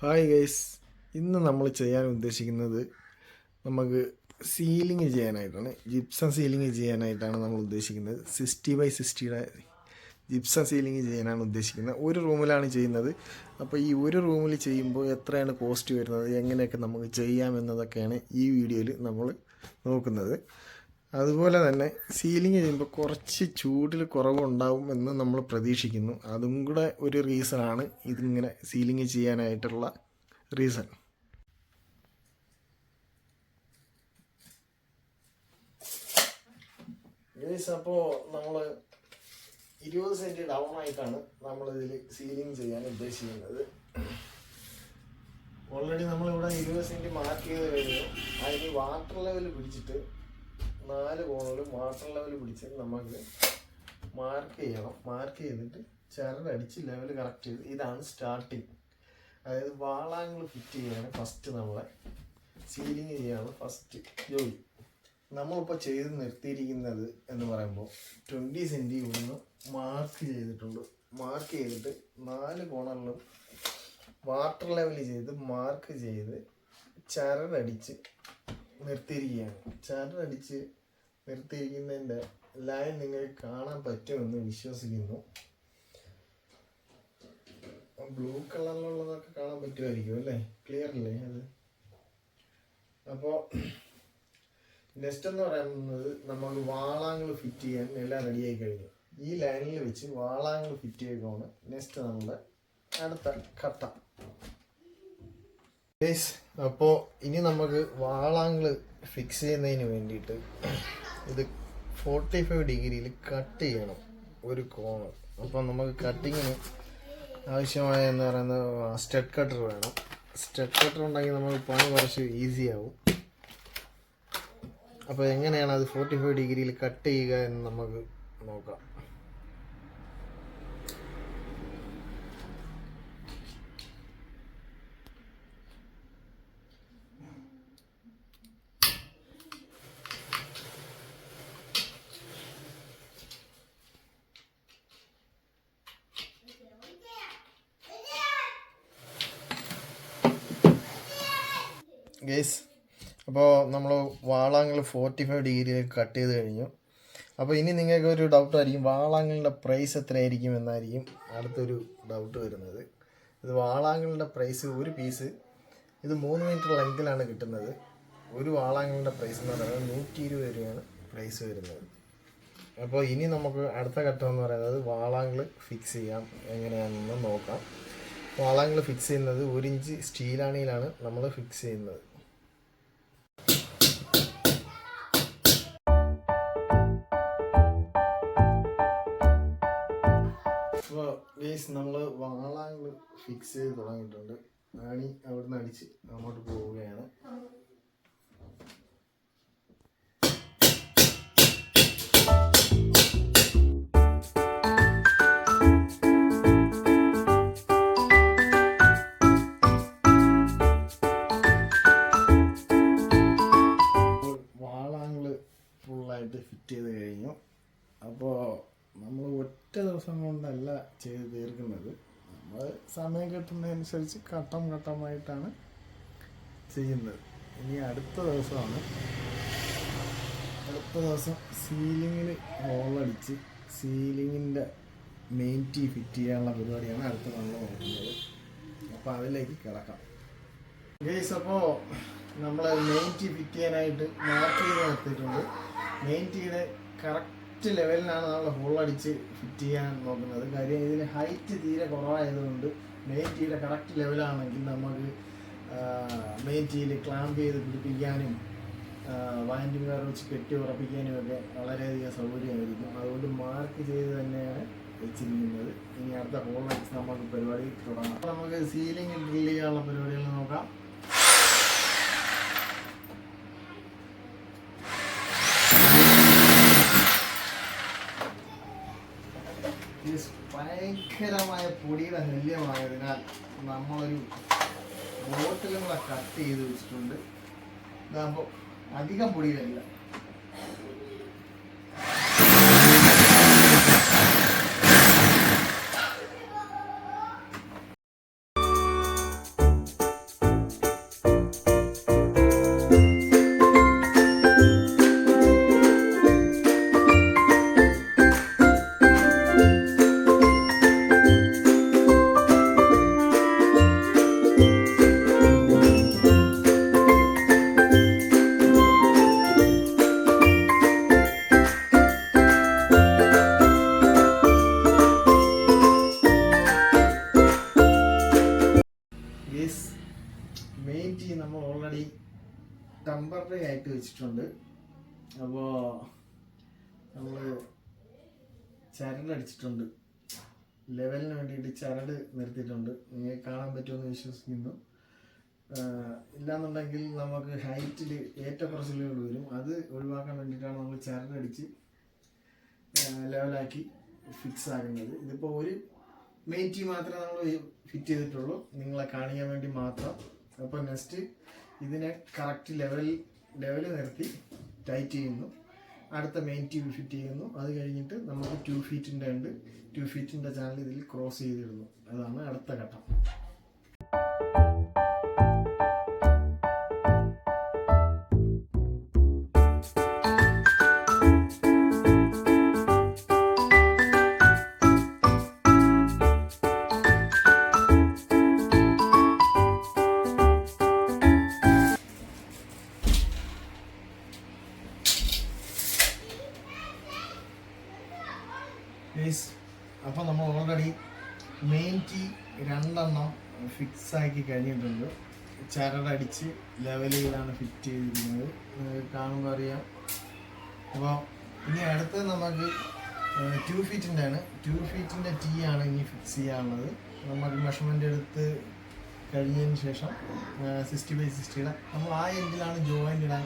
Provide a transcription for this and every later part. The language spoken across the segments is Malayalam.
ഹായ് ഗൈസ് ഇന്ന് നമ്മൾ ചെയ്യാൻ ഉദ്ദേശിക്കുന്നത് നമുക്ക് സീലിംഗ് ചെയ്യാനായിട്ടാണ്. ജിപ്സം സീലിംഗ് ചെയ്യാനായിട്ടാണ് നമ്മൾ ഉദ്ദേശിക്കുന്നത്. സിക്സ്റ്റി ബൈ സിക്സ്റ്റിയുടെ ജിപ്സം സീലിംഗ് ചെയ്യാനാണ് ഉദ്ദേശിക്കുന്നത്. ഒരു റൂമിലാണ് ചെയ്യുന്നത്. അപ്പോൾ ഈ ഒരു റൂമിൽ ചെയ്യുമ്പോൾ എത്രയാണ് കോസ്റ്റ് വരുന്നത്? എങ്ങനെയൊക്കെ നമുക്ക് ചെയ്യാമെന്നതൊക്കെയാണ് ഈ വീഡിയോയിൽ നമ്മൾ നോക്കുന്നത്. അതുപോലെ തന്നെ സീലിംഗ് ചെയ്യുമ്പോൾ കുറച്ച് ചൂടിൽ കുറവുണ്ടാവും എന്ന് നമ്മൾ പ്രതീക്ഷിക്കുന്നു. അതും കൂടെ ഒരു റീസണാണ് ഇതിങ്ങനെ സീലിംഗ് ചെയ്യാനായിട്ടുള്ള റീസൺ അപ്പോൾ നമ്മൾ ഇരുപത് സെന്റ് ഡൗൺ ആയിട്ടാണ് നമ്മൾ ഇതിൽ സീലിംഗ് ചെയ്യാൻ ഉദ്ദേശിക്കുന്നത്. ഓൾറെഡി നമ്മളിവിടെ ഇരുപത് സെന്റ് മാർക്ക് ചെയ്ത് കഴിഞ്ഞു. അതിന് വാട്ടർ ലെവൽ പിടിച്ചിട്ട് നാല് കോണുകളും വാട്ടർ ലെവൽ പിടിച്ച് നമുക്ക് മാർക്ക് ചെയ്യണം. മാർക്ക് ചെയ്തിട്ട് ചരടടിച്ച് ലെവൽ കറക്റ്റ് ചെയ്ത് ഇതാണ് സ്റ്റാർട്ടിങ് അതായത് വാളാങ്ങൾ ഫിറ്റ് ചെയ്യാണ് ഫസ്റ്റ് നമ്മളെ. സീലിംഗ് ചെയ്യാണ് ഫസ്റ്റ് ജോലി. നമ്മളിപ്പോൾ ചെയ്ത് നിർത്തിയിരിക്കുന്നത് എന്ന് പറയുമ്പോൾ ട്വന്റി സെന്റി ഇവിടുന്ന് മാർക്ക് ചെയ്തിട്ടുണ്ട്. മാർക്ക് ചെയ്തിട്ട് നാല് കോണറിലും വാട്ടർ ലെവൽ ചെയ്ത് മാർക്ക് ചെയ്ത് ചരടടിച്ച് നിർത്തിയിരിക്കുകയാണ്. ചരടടിച്ച് നിർത്തിയിരിക്കുന്നതിന്റെ ലൈൻ നിങ്ങൾക്ക് കാണാൻ പറ്റുമെന്ന് വിശ്വസിക്കുന്നു. ബ്ലൂ കളറിലുള്ളതൊക്കെ കാണാൻ പറ്റുമായിരിക്കും അല്ലേ? ക്ലിയർ അല്ലേ അത്? അപ്പോൾ നെക്സ്റ്റ് എന്ന് പറയുന്നത് നമ്മൾ വാളാങ്ങൾ ഫിറ്റ് ചെയ്യാൻ എല്ലാം റെഡിയായി കഴിഞ്ഞു. ഈ ലൈനിൽ വെച്ച് വാളാങ്ങൾ ഫിറ്റ് ചെയ്യുകയാണ് നെക്സ്റ്റ് നമ്മുടെ അടുത്ത ഘട്ട. അപ്പോൾ ഇനി നമുക്ക് വാളാങ്ങൾ ഫിക്സ് ചെയ്യുന്നതിന് വേണ്ടിയിട്ട് ഇത് ഫോർട്ടി ഫൈവ് ഡിഗ്രിയിൽ കട്ട് ചെയ്യണം. ഒരു കോണർ അപ്പം നമുക്ക് കട്ടിങ്ങിന് ആവശ്യമായ എന്ന് പറയുന്നത് സ്റ്റെഡ് കട്ടർ വേണം. സ്റ്റെഡ് കട്ടർ ഉണ്ടെങ്കിൽ നമുക്ക് പണി കുറച്ച് ഈസി ആവും. അപ്പോൾ എങ്ങനെയാണ് അത് ഫോർട്ടി ഫൈവ് ഡിഗ്രിയിൽ കട്ട് ചെയ്യുക എന്ന് നമുക്ക് നോക്കാം. ഗേസ് അപ്പോൾ നമ്മൾ wall angle forty five degree cut ചെയ്ത് കഴിഞ്ഞു. അപ്പോൾ ഇനി നിങ്ങൾക്ക് ഒരു ഡൗട്ടായിരിക്കും വാളാങ്ങളുടെ പ്രൈസ് എത്രയായിരിക്കും എന്നായിരിക്കും അടുത്തൊരു ഡൗട്ട് വരുന്നത്. ഇത് വാളാങ്ങളുടെ പ്രൈസ് ഒരു പീസ് ഇത് മൂന്ന് മീറ്റർ ലെങ്തിലാണ് കിട്ടുന്നത്. ഒരു വാളാങ്ങളുടെ പ്രൈസ് എന്ന് പറയുന്നത് നൂറ്റി ഇരുപത് രൂപയാണ് പ്രൈസ് വരുന്നത്. അപ്പോൾ ഇനി നമുക്ക് അടുത്ത ഘട്ടം എന്ന് പറയുന്നത് വാളാങ്കിൾ ഫിക്സ് ചെയ്യാം എങ്ങനെയാണെന്ന് നോക്കാം. വാളാങ്കിൾ ഫിക്സ് ചെയ്യുന്നത് ഒരു ഇഞ്ച് സ്റ്റീലാണിയിലാണ് നമ്മൾ ഫിക്സ് ചെയ്യുന്നത്. ഗേസ് നമ്മൾ വാളാങ്ങൾ ഫിക്സ് ചെയ്ത് തുടങ്ങിയിട്ടുണ്ട്. ആണി അവിടുന്ന് അടിച്ച് അങ്ങോട്ട് പോവുകയാണ്. ഫുള്ളായിട്ട് ഫിറ്റ് ചെയ്ത് കഴിഞ്ഞു. അപ്പോൾ നമ്മൾ ഒറ്റ ദിവസം കൊണ്ടല്ല ചെയ്ത് തീർക്കുന്നത്. നമ്മൾ സമയം കിട്ടുന്നതനുസരിച്ച് ഘട്ടം ഘട്ടമായിട്ടാണ് ചെയ്യുന്നത്. ഇനി അടുത്ത ദിവസമാണ്. അടുത്ത ദിവസം സീലിങ്ങിൽ ഹോളടിച്ച് സീലിങ്ങിന്റെ മെയിൻ ടീ ഫിറ്റ് ചെയ്യാനുള്ള പരിപാടിയാണ് അടുത്ത നമ്മൾ നോക്കുന്നത് അപ്പോൾ അതിലേക്ക് കിടക്കാം. ഗേസ് അപ്പോൾ നമ്മൾ മെയിൻ ടീ ഫിറ്റ് ചെയ്യാനായിട്ട് മാർക്ക് ചെയ്ത് നിർത്തിയിട്ടുണ്ട്. മെയിൻ ടീയുടെ കറക്റ്റ് ലെവലിലാണ് നമ്മൾ ഹോൾ അടിച്ച് ഫിറ്റ് ചെയ്യാൻ നോക്കുന്നത്. കാര്യം ഇതിന് ഹൈറ്റ് തീരെ കുറവായതുകൊണ്ട് മെയിൻ ടീയുടെ കറക്റ്റ് ലെവലാണെങ്കിൽ നമുക്ക് മെയിൻ ടീയിൽ ക്ലാമ്പ് ചെയ്ത് പിടിപ്പിക്കാനും വാൻഡിംഗ് വേറെ വെച്ച് കെട്ടി ഉറപ്പിക്കാനും ഒക്കെ വളരെയധികം സൗകര്യമായിരിക്കും. അതുകൊണ്ട് മാർക്ക് ചെയ്ത് തന്നെയാണ് വെച്ചിരിക്കുന്നത്. ഇനി അടുത്ത ഹോൾ അടിച്ച് നമുക്ക് പരിപാടി തുടങ്ങാം. നമുക്ക് സീലിംഗ് ഡ്രില്ല് ചെയ്യാനുള്ള പരിപാടികൾ നോക്കാം ഇത് ഭയങ്കരമായ പൊടിയുടെ ശല്യമായതിനാൽ നമ്മളൊരു ബോട്ടിലും കൂടെ കട്ട് ചെയ്ത് വെച്ചിട്ടുണ്ട്. ഇതാകുമ്പോൾ അധികം പൊടി ടെമ്പററി ആയിട്ട് വെച്ചിട്ടുണ്ട്. അപ്പോൾ നമ്മൾ ചരടടിച്ചിട്ടുണ്ട് ലെവലിന് വേണ്ടിയിട്ട് ചരട് നിർത്തിയിട്ടുണ്ട്. നിങ്ങൾക്ക് കാണാൻ പറ്റുമെന്ന് വിശ്വസിക്കുന്നു. ഇല്ലാന്നുണ്ടെങ്കിൽ നമുക്ക് ഹൈറ്റിൽ ഏറ്റക്കുറച്ചിലുകൾ വരും. അത് ഒഴിവാക്കാൻ വേണ്ടിയിട്ടാണ് നമ്മൾ ചരടടിച്ച് ലെവലാക്കി ഫിക്സ് ആകുന്നത് ഇതിപ്പോൾ ഒരു മെയിൻ ടീ മാത്രമേ നമ്മൾ ഫിറ്റ് ചെയ്തിട്ടുള്ളൂ. നിങ്ങളെ കാണിക്കാൻ വേണ്ടി മാത്രം. അപ്പോൾ നെക്സ്റ്റ് ഇതിനെ കറക്റ്റ് ലെവൽ ലെവൽ നിർത്തി ടൈറ്റ് ചെയ്യുന്നു. അടുത്ത മെയിൻ ട്യൂബ് ഫിറ്റ് ചെയ്യുന്നു. അത് കഴിഞ്ഞിട്ട് നമുക്ക് ടു ഫീറ്റിന്റെ ഉണ്ട്. ടു ഫീറ്റിന്റെ ചാനൽ ഇതിൽ ക്രോസ് ചെയ്തിടുന്നു. അതാണ് അടുത്ത ഘട്ടം. ഫിക്സ് ആക്കി കഴിഞ്ഞിട്ടുണ്ട് ചരടടിച്ച് ലെവലുകളാണ് ഫിറ്റ് ചെയ്തിരിക്കുന്നത്. കാണുമ്പോൾ അറിയാം. അപ്പോൾ ഇനി അടുത്തത് നമുക്ക് ടു ഫീറ്റിന്റെ ആണ്. ടു ഫീറ്റിന്റെ ടീ ആണ് ഇനി ഫിക്സ് ചെയ്യാനുള്ളത്. നമുക്ക് മെഷർമെന്റ് എടുത്ത് കഴിഞ്ഞതിന് ശേഷം സിക്സ്റ്റി ബൈ സിക്സ്റ്റിയുടെ നമ്മൾ ആ എൻഡിലാണ് ജോയിന്റ് ഇടാൻ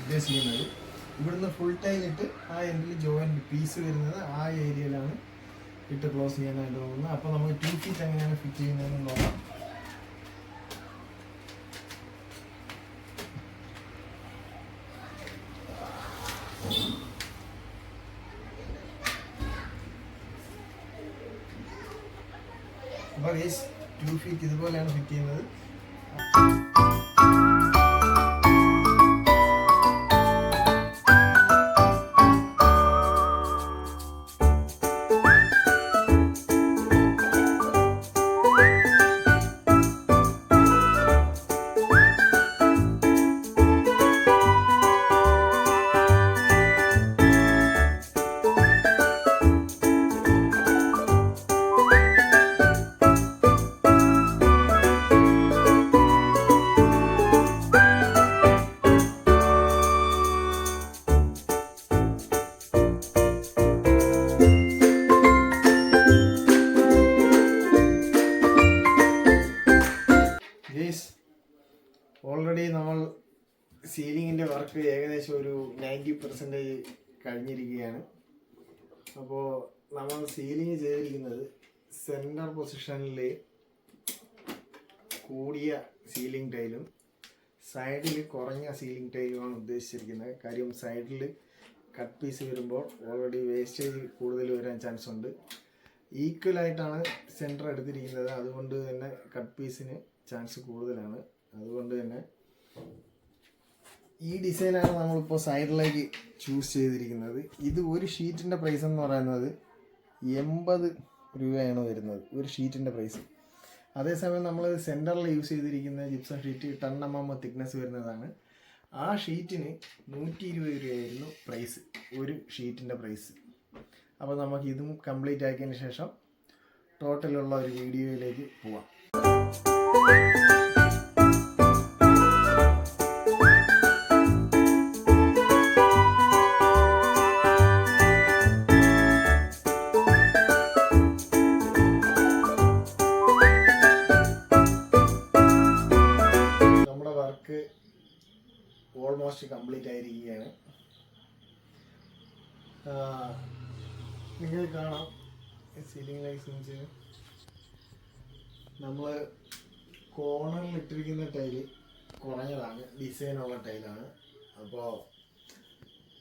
ഉദ്ദേശിക്കുന്നത്. ഇവിടുന്ന് ഫുൾ ടൈലിട്ട് ആ എൻഡിൽ ജോയിന്റ് പീസ് വരുന്നത് ആ ഏരിയയിലാണ് ഇട്ട് ക്ലോസ് ചെയ്യാനായിട്ട് പോകുന്നത് അപ്പോൾ നമുക്ക് ടു ഫീറ്റ് എങ്ങനെയാണ് ഫിറ്റ് ചെയ്യുന്നതെന്ന് നോക്കാം. അപ്പോൾ ടു ഫീറ്റ് ഇതുപോലെയാണ് ഫിറ്റ് ചെയ്യുന്നത്. ഏകദേശം ഒരു നയന്റി പെർസെന്റേജ് കഴിഞ്ഞിരിക്കുകയാണ്. അപ്പോൾ നമ്മൾ സീലിംഗ് ചെയ്തിരിക്കുന്നത് സെന്റർ പൊസിഷനിൽ കൂടിയ സീലിംഗ് ടൈലും സൈഡിൽ കുറഞ്ഞ സീലിംഗ് ടൈലുമാണ് ഉദ്ദേശിച്ചിരിക്കുന്നത്. കാര്യം സൈഡിൽ കട്ട് പീസ് വരുമ്പോൾ ഓൾറെഡി വേസ്റ്റേജ് കൂടുതൽ വരാൻ ചാൻസ് ഉണ്ട്. ഈക്വൽ ആയിട്ടാണ് സെന്റർ എടുത്തിരിക്കുന്നത്. അതുകൊണ്ട് തന്നെ കട്ട് പീസിന് ചാൻസ് കൂടുതലാണ്. അതുകൊണ്ട് തന്നെ ഈ ഡിസൈനാണ് നമ്മളിപ്പോൾ സൈഡിലേക്ക് ചൂസ് ചെയ്തിരിക്കുന്നത്. ഇത് ഒരു ഷീറ്റിന്റെ പ്രൈസ് എന്ന് പറയുന്നത് എൺപത് രൂപയാണ് വരുന്നത് ഒരു ഷീറ്റിന്റെ പ്രൈസ് അതേസമയം നമ്മൾ സെന്ററിൽ യൂസ് ചെയ്തിരിക്കുന്ന gypsum sheet ton M thickness വരുന്നതാണ്. ആ ഷീറ്റിന് നൂറ്റി ഇരുപത് രൂപയായിരുന്നു പ്രൈസ് ഒരു ഷീറ്റിന്റെ പ്രൈസ് അപ്പോൾ നമുക്ക് ഇതും കംപ്ലീറ്റ് ആക്കിയതിന് ശേഷം ടോട്ടലുള്ള ഒരു വീഡിയോയിലേക്ക് പോവാം. നിങ്ങൾ കാണാം. സീലിംഗ് ലൈസൻസ് നമ്മൾ കോണറിൽ ഇട്ടിരിക്കുന്ന ടൈൽ കുറഞ്ഞതാണ്. ഡിസൈനുള്ള ടൈലാണ് അപ്പോൾ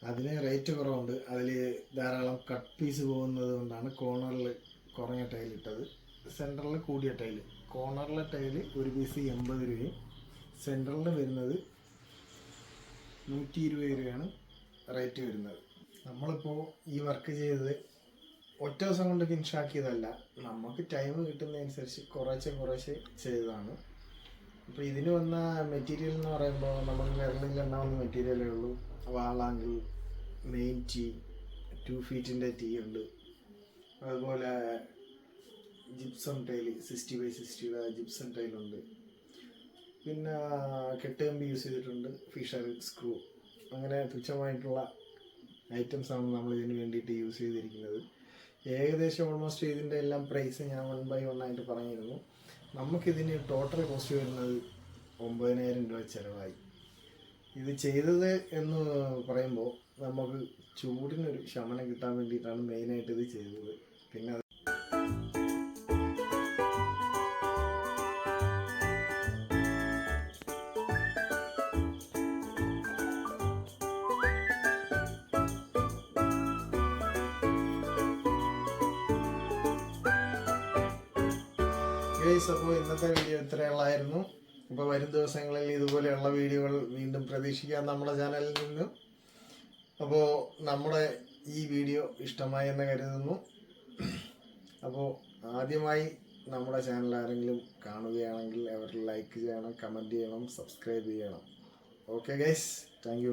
അതിന് റേറ്റ് കുറവുണ്ട്. അതിൽ ധാരാളം കട്ട് പീസ് പോകുന്നത് കൊണ്ടാണ് കോർണറിൽ കുറഞ്ഞ ടൈൽ ഇട്ടത്. സെന്ററിൽ കൂടിയ ടൈൽ കോർണറിലെ ടൈൽ ഒരു പീസ് എൺപത് രൂപയും സെന്ററിൽ വരുന്നത് നൂറ്റി ഇരുപത് രൂപയാണ് റേറ്റ് വരുന്നത്. നമ്മളിപ്പോൾ ഈ വർക്ക് ചെയ്തത് ഒറ്റ ദിവസം കൊണ്ട് ഫിനിഷ് ആക്കിയതല്ല നമുക്ക് ടൈം കിട്ടുന്നതനുസരിച്ച് കുറേശ്ശെ കുറേശ്ശെ ചെയ്തതാണ്. അപ്പോൾ ഇതിന് വന്ന മെറ്റീരിയൽ എന്ന് പറയുമ്പോൾ നമ്മൾ വിരലിൽ ഉണ്ടാവുന്ന മെറ്റീരിയലേ ഉള്ളൂ. Wall angle main tee two ഫീറ്റിന്റെ tee ഉണ്ട്. അതുപോലെ ജിപ്സം ടൈൽ സിക്സ്റ്റി ബൈ സിക്സ്റ്റിയുടെ ജിപ്സം ടൈലുണ്ട് പിന്നെ കെട്ടുകമ്പി യൂസ് ചെയ്തിട്ടുണ്ട്. ഫിഷർ സ്ക്രൂ അങ്ങനെ തുച്ഛമായിട്ടുള്ള ഐറ്റംസ് ആണ് നമ്മൾ ഇതിന് വേണ്ടിയിട്ട് യൂസ് ചെയ്തിരിക്കുന്നത്. ഏകദേശം ഓൾമോസ്റ്റ് ഇതിന്റെ എല്ലാം പ്രൈസ് ഞാൻ വൺ ബൈ വൺ ആയിട്ട് പറഞ്ഞിരുന്നു. നമുക്കിതിന് ടോട്ടൽ കോസ്റ്റ് വരുന്നത് ഒമ്പതിനായിരം രൂപ ചിലവായി. ഇത് ചെയ്തത് എന്ന് പറയുമ്പോൾ നമുക്ക് ചൂടിനൊരു ശമനം കിട്ടാൻ വേണ്ടിയിട്ടാണ് മെയിനായിട്ട് ഇത് ചെയ്തത്. പിന്നെ ഇന്നത്തെ വീഡിയോ ഇത്രയുള്ളായിരുന്നു അപ്പോൾ വരും ദിവസങ്ങളിൽ ഇതുപോലെയുള്ള വീഡിയോകൾ വീണ്ടും പ്രതീക്ഷിക്കാം നമ്മുടെ ചാനലിൽ നിന്ന്. അപ്പോൾ നമ്മുടെ ഈ വീഡിയോ ഇഷ്ടമായി എന്ന് കരുതുന്നു. അപ്പോൾ ആദ്യമായി നമ്മുടെ ചാനൽ ആരെങ്കിലും കാണുകയാണെങ്കിൽ അവർ ലൈക്ക് ചെയ്യണം കമന്റ് ചെയ്യണം സബ്സ്ക്രൈബ് ചെയ്യണം. Okay guys thank